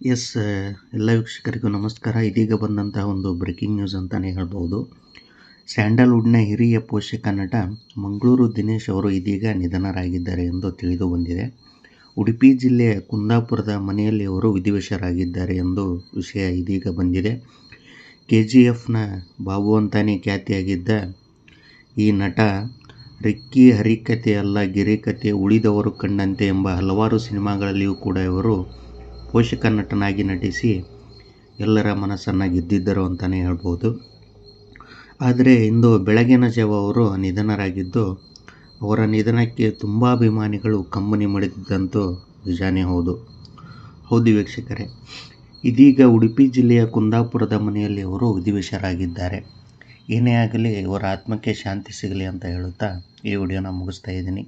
S ಎಲ್ಲ ವೀಕ್ಷಕರಿಗೂ ನಮಸ್ಕಾರ. ಇದೀಗ ಬಂದಂತಹ ಒಂದು ಬ್ರೇಕಿಂಗ್ ನ್ಯೂಸ್ ಅಂತಲೇ ಹೇಳ್ಬೋದು ಸ್ಯಾಂಡಲ್ವುಡ್ನ ಹಿರಿಯ ಪೋಷಕ ನಟ ಮಂಗಳೂರು ದಿನೇಶ್ ಅವರು ಇದೀಗ ನಿಧನರಾಗಿದ್ದಾರೆ ಎಂದು ತಿಳಿದು ಬಂದಿದೆ. ಉಡುಪಿ ಜಿಲ್ಲೆಯ ಕುಂದಾಪುರದ ಮನೆಯಲ್ಲಿ ಅವರು ವಿಧಿವಶರಾಗಿದ್ದಾರೆ ಎಂದು ವಿಷಯ ಇದೀಗ ಬಂದಿದೆ. ಕೆ ಜಿ ಎಫ್ನ ಬಾಬು ಅಂತಾನೆ ಖ್ಯಾತಿಯಾಗಿದ್ದ ಈ ನಟ ರಿಕ್ಕಿ ಹರಿಕತೆ ಅಲ್ಲ ಗಿರಿಕತೆ ಉಳಿದವರು ಕಂಡಂತೆ ಎಂಬ ಹಲವಾರು ಸಿನಿಮಾಗಳಲ್ಲಿಯೂ ಕೂಡ ಇವರು ಪೋಷಕ ನಟನಾಗಿ ನಟಿಸಿ ಎಲ್ಲರ ಮನಸ್ಸನ್ನು ಗೆದ್ದಿದ್ದರು ಅಂತಲೇ ಹೇಳ್ಬೋದು. ಆದರೆ ಇಂದು ಬೆಳಗಿನ ಜಾವ ಅವರು ನಿಧನರಾಗಿದ್ದು, ಅವರ ನಿಧನಕ್ಕೆ ತುಂಬ ಅಭಿಮಾನಿಗಳು ಕಂಬನಿ ಮಡಿದಿದ್ದಂತೂ ನಿಜಾನೇ ಹೌದು. ಹೌದು ವೀಕ್ಷಕರೇ, ಇದೀಗ ಉಡುಪಿ ಜಿಲ್ಲೆಯ ಕುಂದಾಪುರದ ಮನೆಯಲ್ಲಿ ಅವರು ವಿಧಿವಶರಾಗಿದ್ದಾರೆ ಏನೇ ಆಗಲಿ, ಇವರ ಆತ್ಮಕ್ಕೆ ಶಾಂತಿ ಸಿಗಲಿ ಅಂತ ಹೇಳುತ್ತಾ ಈ ವಿಡಿಯೋನ ಮುಗಿಸ್ತಾ ಇದ್ದೀನಿ.